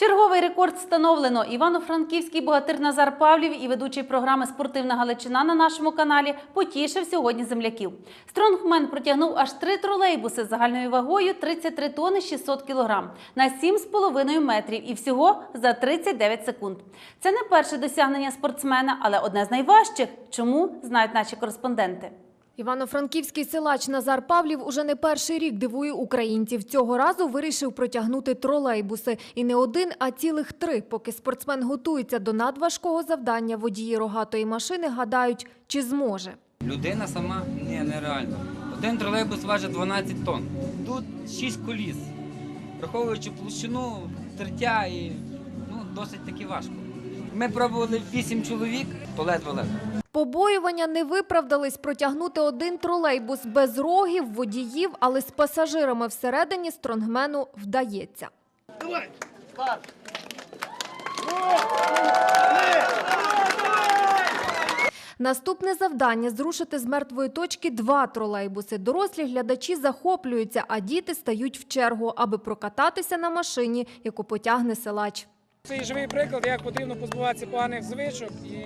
Черговий рекорд встановлено. Івано-Франківський богатир Назар Павлів і ведучий програми Спортивна Галичина на нашому каналі потішив сьогодні земляків. Стронгмен протягнув аж три тролейбуси з загальною вагою 33 тонни 600 кілограм на 7,5 метрів і всього за 39 секунд. Це не перше досягнення спортсмена, але одне з найважчих. Чому знають наші кореспонденти? Івано-Франківський силач Назар Павлів уже не перший рік дивує українців. Цього разу вирішив протягнути тролейбуси. І не один, а цілих три. Поки спортсмен готується до надважкого завдання, водії рогатої машини гадають, чи зможе. Людина сама ні, нереально. Один тролейбус важить 12 тонн. Тут 6 коліс. Враховуючи площину, тертя і ну, досить таки важко. Ми пробували 8 чоловік, то ледве-ледве. Побоювання не виправдались протягнути один тролейбус без рогів, водіїв, але з пасажирами всередині стронгмену вдається. Наступне завдання зрушити з мертвої точки два тролейбуси. Дорослі глядачі захоплюються, а діти стають в чергу, аби прокататися на машині, яку потягне силач. Це і живий приклад, як потрібно позбуватися поганих звичок і,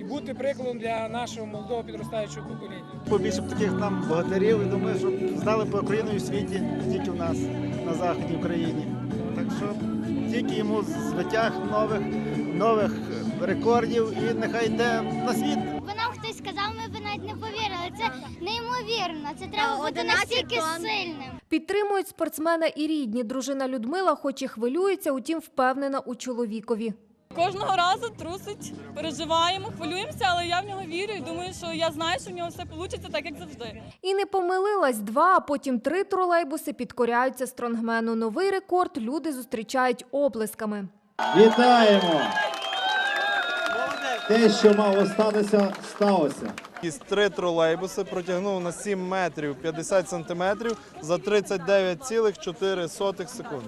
і бути прикладом для нашого молодого підростаючого покоління. Побільше б таких нам богатирів, і думаю, щоб знали про Україну і в світі, не тільки в нас, на Західній Україні. Так що тільки йому звитяг нових, нових рекордів і нехай йде на світ. Бо нам хтось сказав, ми б навіть не повірили. Це неймовірно. Це треба бути настільки сильним. Підтримують спортсмена і рідні. Дружина Людмила, хоч і хвилюється, утім впевнена у чоловікові. Кожного разу трусить, переживаємо, хвилюємося, але я в нього вірю і думаю, що я знаю, що в нього все вийде так, як завжди. І не помилилась. Два, а потім три тролейбуси підкоряються стронгмену. Новий рекорд люди зустрічають оплесками. Вітаємо! Те, що мало статися, сталося. Із три тролейбуси протягнув на 7 метрів 50 сантиметрів за 39,4 секунди.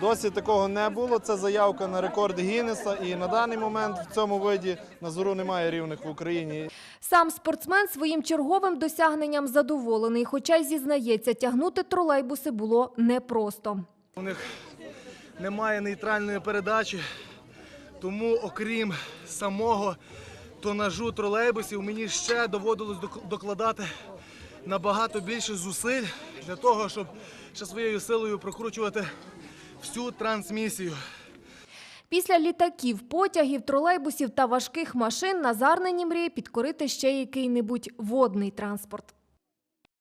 Досі такого не було. Це заявка на рекорд Гіннеса. І на даний момент в цьому виді на зору немає рівних в Україні. Сам спортсмен своїм черговим досягненням задоволений, хоча й зізнається, тягнути тролейбуси було непросто. У них немає нейтральної передачі, тому окрім самого тонажу тролейбусів, мені ще доводилось док- докладати набагато більше зусиль для того, щоб ще своєю силою прокручувати всю трансмісію. Після літаків, потягів, тролейбусів та важких машин Назар нині мріє підкорити ще який-небудь водний транспорт.